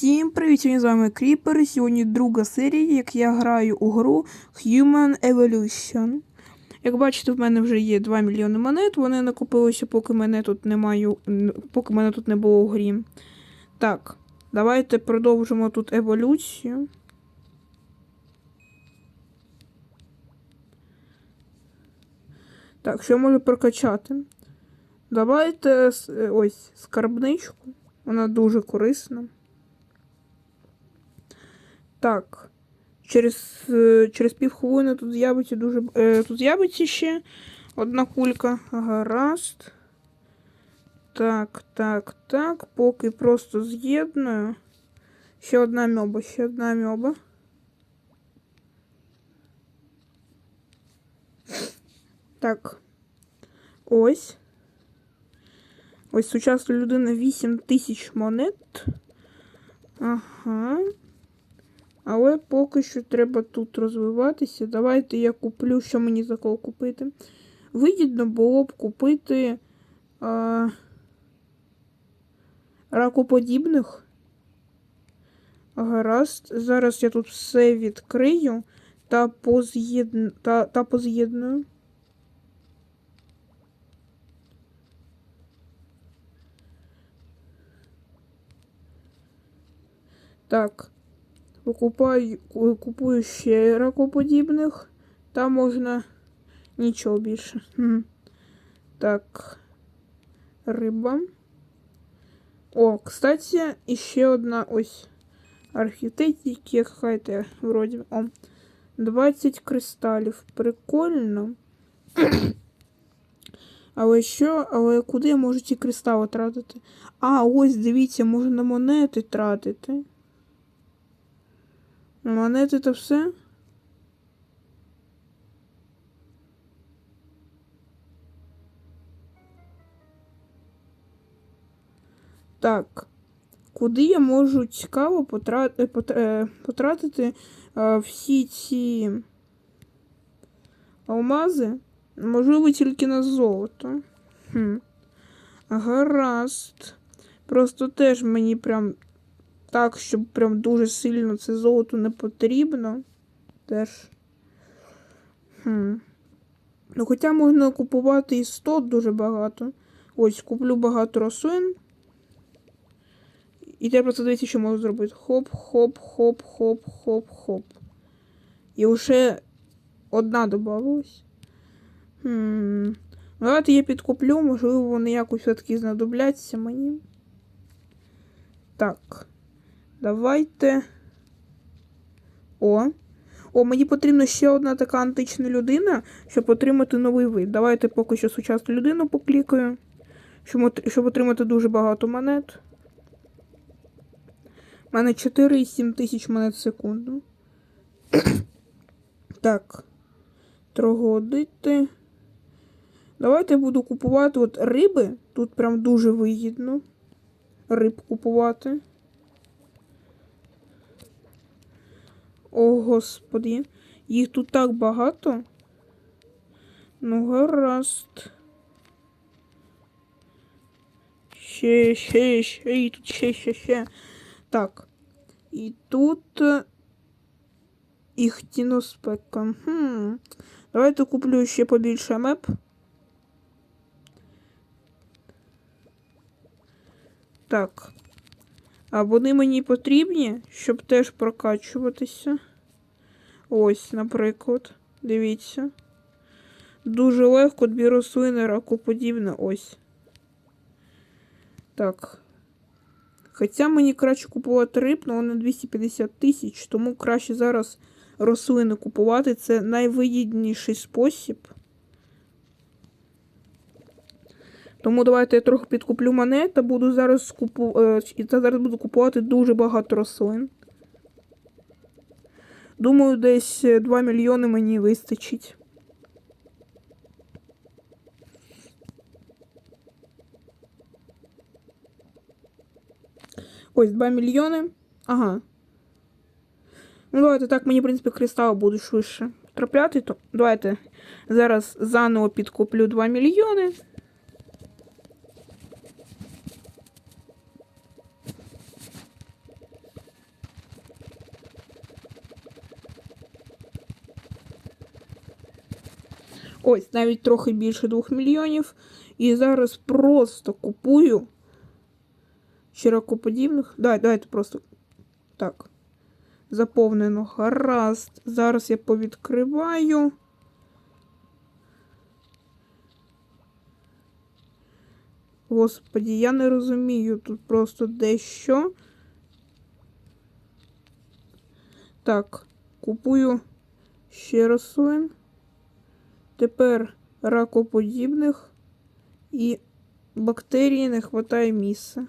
Всім привіт! Сьогодні з вами Кріпер. Сьогодні друга серія, як я граю у гру Human Evolution. Як бачите, в мене вже є 2 мільйони монет. Вони накопилися, поки мене тут немає, поки мене тут не було у грі. Так, давайте продовжимо тут еволюцію. Так, що я можу прокачати? Давайте е, ось скарбничку. Вона дуже корисна. Так. Через, е, через півхвилини тут з'явиться дуже. Е, тут з'явиться ще одна кулька. Гаразд. Так, так, так. Поки просто з'єдную. Ще одна мьоба, ще одна мьоба. Так. Ось. Ось сучасна людина 8 тисяч монет. Ага. Але поки що треба тут розвиватися. Давайте я куплю, що мені за кого купити. Вигідно було б купити а, ракоподібних. Гаразд. Зараз я тут все відкрию та, поз'єдн... та, та поз'єдную. Так. Викупаю, ку- купую ще ракоподібних. Там можна нічого більше. Так. Риба. О, кстати, іще одна ось архітектики, какая-то вроде. О. 20 кристалів. Прикольно. Але що? Але куди я можу ці кристали тратити? А, ось дивіться, можна на монети тратити. Монети то все? Так. Куди я можу цікаво потрати, потратити е, всі ці алмази? Можливо, тільки на золото. Хм. Гаразд. Просто теж мені прям так, щоб прям дуже сильно це золото не потрібно. Теж. Хм. Ну, хоча можна купувати і 100 дуже багато. Ось, куплю багато рослин. І тепер просто дивіться, що можу зробити. Хоп, хоп, хоп, хоп, хоп, хоп. І вже одна додавалась. Хм. Ну, Давайте я підкуплю, можливо, вони якось все-таки знадобляться мені. Так. Давайте. О. О, мені потрібна ще одна така антична людина, щоб отримати новий вид. Давайте поки що сучасну людину поклікаю, щоб, отримати дуже багато монет. У мене 4,7 тисяч монет в секунду. так. Трогодити. Давайте я буду купувати от риби. Тут прям дуже вигідно. Риб купувати. О, господи. Їх тут так багато. Ну, гаразд. Ще, ще, ще, і тут ще, ще, ще. Так. І тут е, іхтіноспека. Хм. Давайте куплю ще побільше меп. Так. А вони мені потрібні, щоб теж прокачуватися. Ось, наприклад. Дивіться. Дуже легко дві рослини ракоподібне. Ось. Так. Хоча мені краще купувати риб, але на 250 тисяч, тому краще зараз рослини купувати. Це найвигідніший спосіб. Тому давайте я трохи підкуплю монет та буду зараз купу... е, та зараз буду купувати дуже багато рослин. Думаю, десь е, 2 мільйони мені вистачить. Ось 2 мільйони. Ага. Ну, давайте так, мені, в принципі, кристал буде швидше трапляти. То давайте зараз заново підкуплю 2 мільйони. Ось, навіть трохи більше 2 мільйонів. І зараз просто купую широкоподібних. Дай, давайте просто так. Заповнено. Гаразд. Зараз я повідкриваю. Господі, я не розумію тут просто дещо. Так, купую ще рослин. Тепер ракоподібних і бактерії не вистачає місця.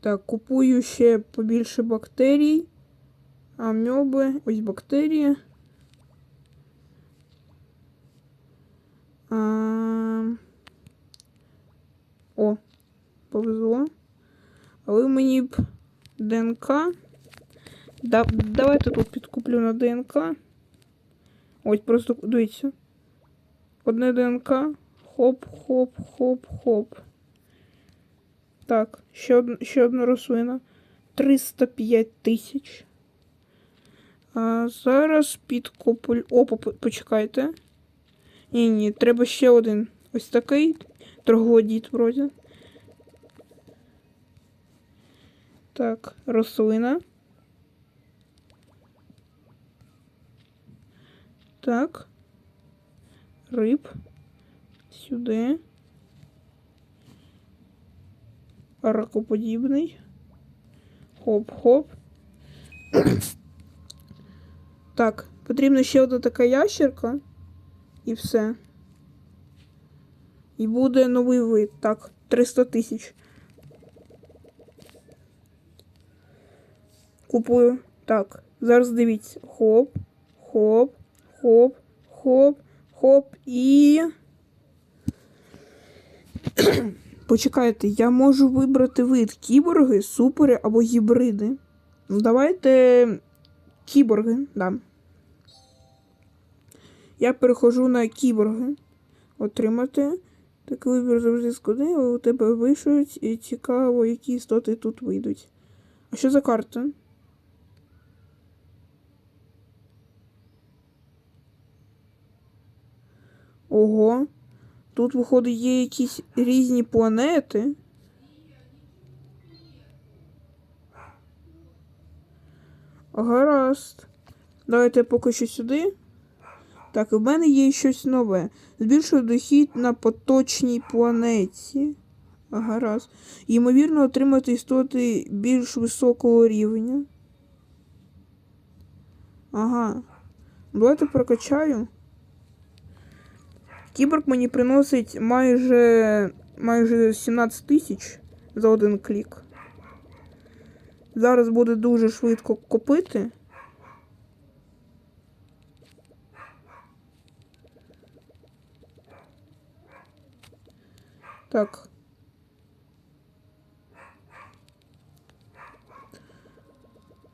Так, купую ще побільше бактерій. Амеби, ось бактерії. О, повезло. Але мені ДНК. Да, Давайте тут підкуплю на ДНК. Ось просто дивіться. Одне ДНК. Хоп-хоп-хоп-хоп. Так, ще одна, ще одна рослина. 305 тисяч. А Зараз підкуплю. О, почекайте. Ні, ні, треба ще один. Ось такий. Троглодіт вроді. Так, рослина. Так. Риб. Сюди. Ракоподібний. Хоп-хоп. Так, потрібна ще одна така ящерка. І все. І буде новий вид. Так, 300 тисяч. Купую. Так, зараз дивіться. Хоп, хоп, хоп, хоп, хоп і. Почекайте, я можу вибрати вид кіборги, супери або гібриди. Ну, давайте кіборги, да. Я перехожу на кіборги. Отримати. Такий вибір завжди складний, але у тебе вийшуть і цікаво, які істоти тут вийдуть. А що за карта? Ого. Тут, виходить, є якісь різні планети. Гаразд. Давайте поки що сюди. Так, в мене є щось нове. Збільшую дохід на поточній планеті. Гаразд. Ймовірно, отримати істоти більш високого рівня. Ага. Давайте прокачаю. Кіборг мені приносить майже майже 17 тисяч за один клік. Зараз буде дуже швидко купити. Так.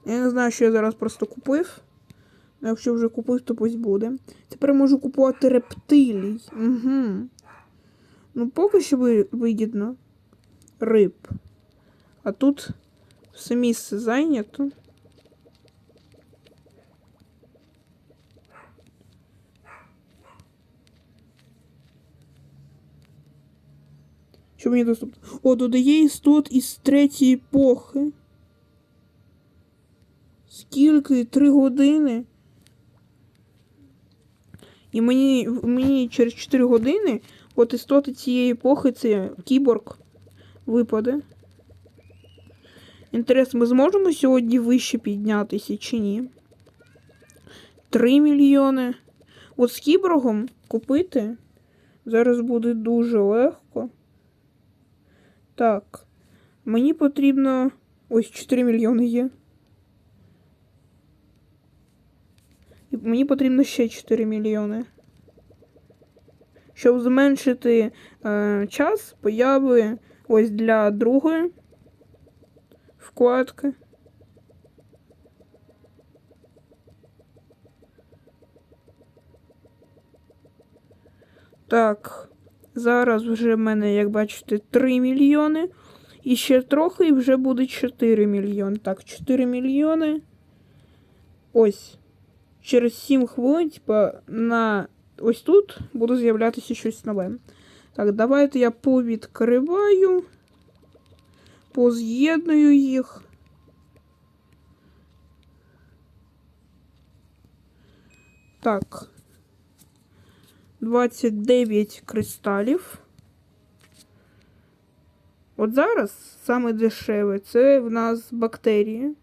Я не знаю, що я зараз просто купив. Якщо вже купив, то пусть буде. Тепер можу купувати рептилій. Угу. Ну, поки що вигідно. Риб. А тут все місце зайнято. Що мені доступно? О, додає істот із третьої епохи. Скільки? Три години? І мені мені через 4 години от істоти цієї епохи це кіборг випаде. Інтересно, ми зможемо сьогодні вище піднятися чи ні? 3 мільйони. От з кіборгом купити зараз буде дуже легко. Так, мені потрібно. Ось 4 мільйони є. І мені потрібно ще 4 мільйони. Щоб зменшити е, час появи ось для другої вкладки. Так, зараз вже в мене, як бачите, 3 мільйони. І ще трохи і вже буде 4 мільйони. Так, 4 мільйони. Ось. Через 7 хвилин, типа, на ось тут буде з'являтися щось нове. Так, давайте я повідкриваю, поз'єдную їх. Так. 29 кристалів. От зараз саме дешеве це в нас бактерії.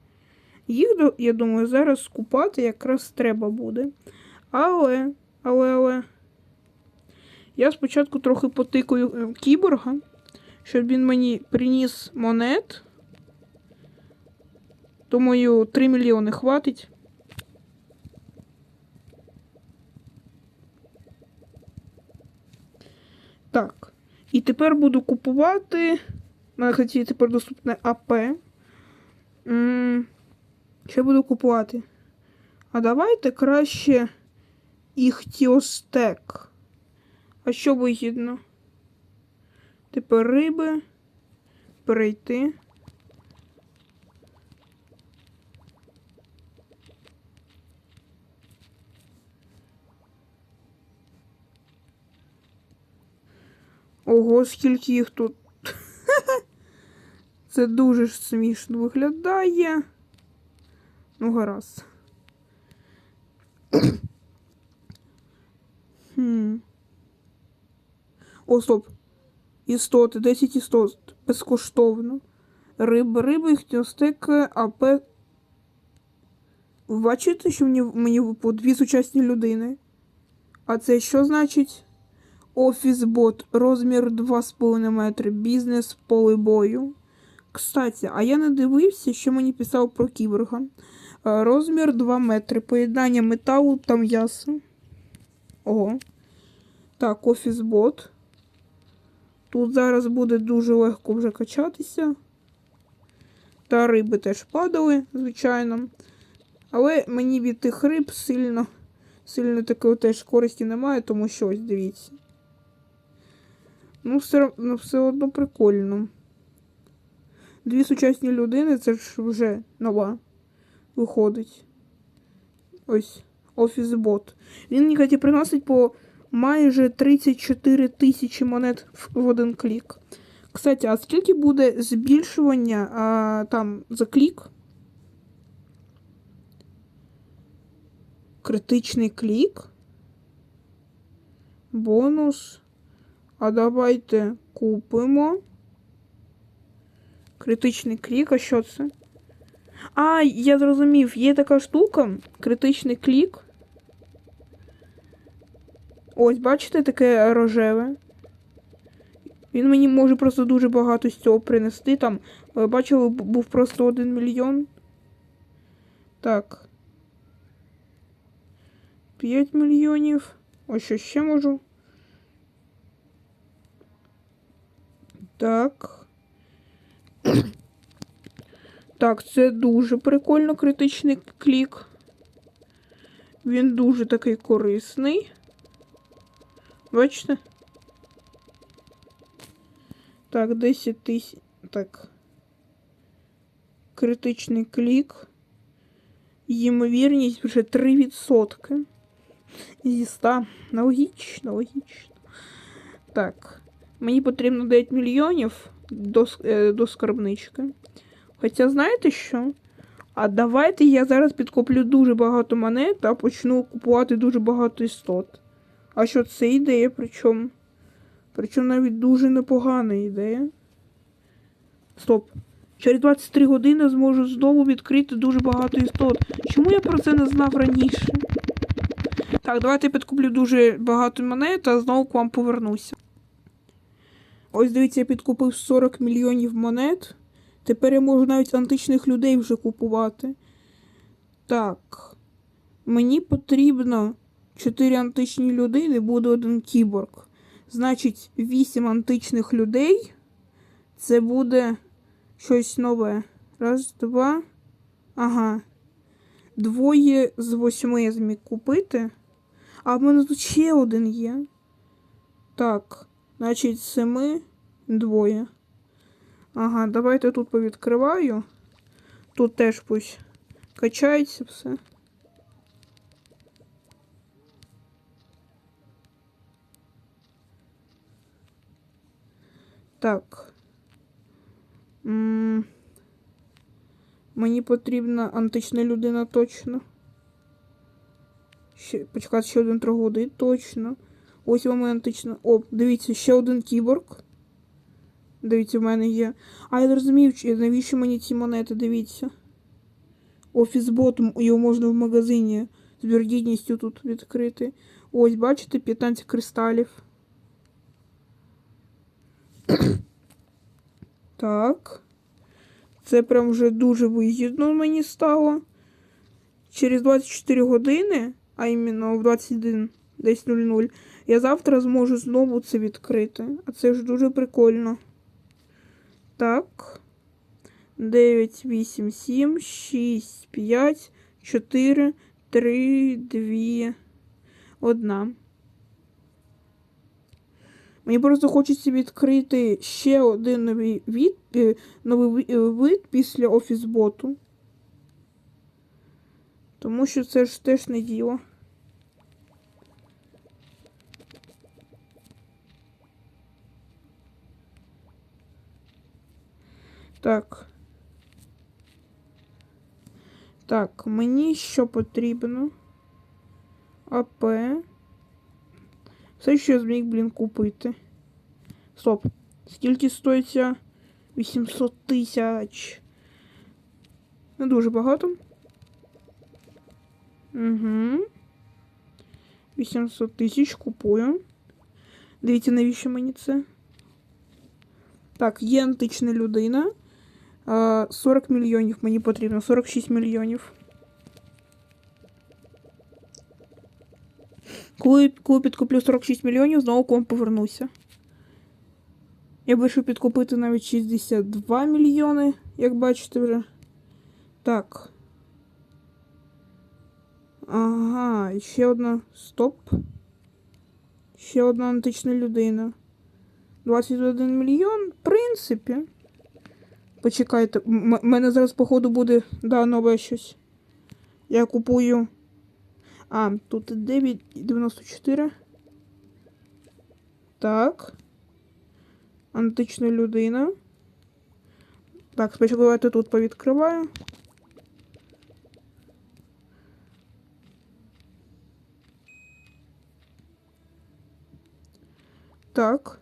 Їх, я думаю, зараз скупати якраз треба буде. Але, але, але. Я спочатку трохи потикаю е, кіборга, щоб він мені приніс монет. Думаю, 3 мільйони хватить. Так. І тепер буду купувати. У мене хоті тепер доступне АП. Що буду купувати? А давайте краще іхтіостек. А що вигідно? Тепер риби. Перейти. Ого, скільки їх тут. Це дуже смішно виглядає. Ну, гаразд. хм. О, стоп. Істоти, 10 істот. Безкоштовно. Риби, риби, хтіостеки, АП. Бачите, що мені, мені випало дві сучасні людини? А це що значить? Офіс-бот, розмір 2,5 метри, бізнес поле бою. Кстати, а я не дивився, що мені писав про кіборга. Е, Розмір 2 метри, поєднання металу та м'яса. Ого. Так, офіс-бот. Тут зараз буде дуже легко вже качатися. Та риби теж падали, звичайно. Але мені від тих риб сильно, сильно такої теж користі немає, тому що ось дивіться. Ну, все, ну, все одно прикольно. Дві сучасні людини це ж вже нова виходить. Ось офіс-бот. Він мені, кстати, приносить по майже 34 тисячі монет в один клік. Кстати, а скільки буде збільшування а, там за клік? Критичний клік. Бонус. А давайте купимо. Критичний клік, а що це? А, я зрозумів, є така штука. Критичний клік. Ось, бачите, таке рожеве. Він мені може просто дуже багато з цього принести. Там, бачили, був просто один мільйон. Так. 5 мільйонів. Ось що ще можу. Так. Так, це дуже прикольно, критичний клік. Він дуже такий корисний. Бачите? Так, 10 тисяч. Так. Критичний клік. Ймовірність вже 3%. Зі 100. Логічно, логічно. Так. Мені потрібно 9 мільйонів до, е, до скарбнички. Хоча, знаєте що? А давайте я зараз підкоплю дуже багато монет та почну купувати дуже багато істот. А що це ідея, причому? Причому навіть дуже непогана ідея. Стоп. Через 23 години зможу знову відкрити дуже багато істот. Чому я про це не знав раніше? Так, давайте я підкуплю дуже багато монет, а знову к вам повернуся. Ось дивіться, я підкупив 40 мільйонів монет. Тепер я можу навіть античних людей вже купувати. Так. Мені потрібно 4 античні людини, буде один кіборг. Значить, 8 античних людей. Це буде щось нове. Раз, два. Ага. Двоє з восьми я зміг купити. А в мене тут ще один є. Так, значить, семи двоє. Ага, давайте тут повідкриваю. Тут теж пусть качається все. Так. М, Мені потрібна антична людина точно. Ще, почекати ще один трогодий, точно. Ось вам антична. О, дивіться, ще один кіборг. Дивіться, в мене є. А я не розумію, навіщо мені ці монети, дивіться. Офісбот, його можна в магазині з віргідністю тут відкрити. Ось, бачите, 15 кристалів. Так. Це прям вже дуже вигідно мені стало. Через 24 години, а іменно в 21 десь 00, я завтра зможу знову це відкрити. А це ж дуже прикольно. Так. 9, 8, 7, 6, 5, 4, 3, 2, 1. Мені просто хочеться відкрити ще один новий від, е, новий е, вид після офісботу. Тому що це ж теж не діло. Так. Так, мені що потрібно? АП. Все, що я зміг, блін, купити. Стоп. Скільки стоїть 800 тисяч. Не дуже багато. Угу. 800 тисяч купую. Дивіться, навіщо мені це? Так, є антична людина. А, 40 мільйонів мені потрібно. 46 мільйонів. Коли, коли підкуплю 46 мільйонів, знову к вам повернуся. Я вирішив підкупити навіть 62 мільйони, як бачите вже. Так. Ага, ще одна. Стоп. Ще одна антична людина. 21 мільйон, в принципі. Почекайте, в мене зараз, походу, буде да, нове щось. Я купую. А, тут 9,94. Так. Антична людина. Так, спочатку давайте тут повідкриваю. Так.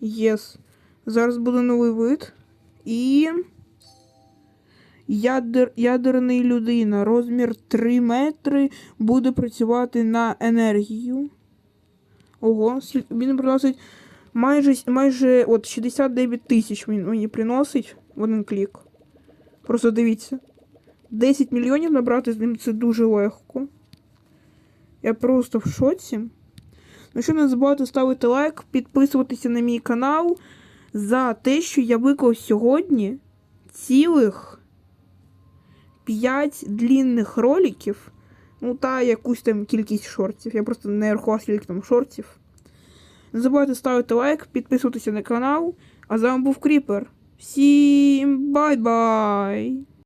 Єс. Зараз буде новий вид. І. Ядер, ядерний людина. Розмір 3 метри буде працювати на енергію. Ого, він приносить майже, майже от 69 тисяч він мені приносить в один клік. Просто дивіться. 10 мільйонів набрати з ним це дуже легко. Я просто в шоці. Ну що, не забувайте ставити лайк, підписуватися на мій канал за те, що я виклав сьогодні цілих 5 длінних роликів. Ну, та якусь там кількість шортів. Я просто не рахував, скільки там шортів. Не забувайте ставити лайк, підписуватися на канал. А з вами був Кріпер. Всім бай-бай!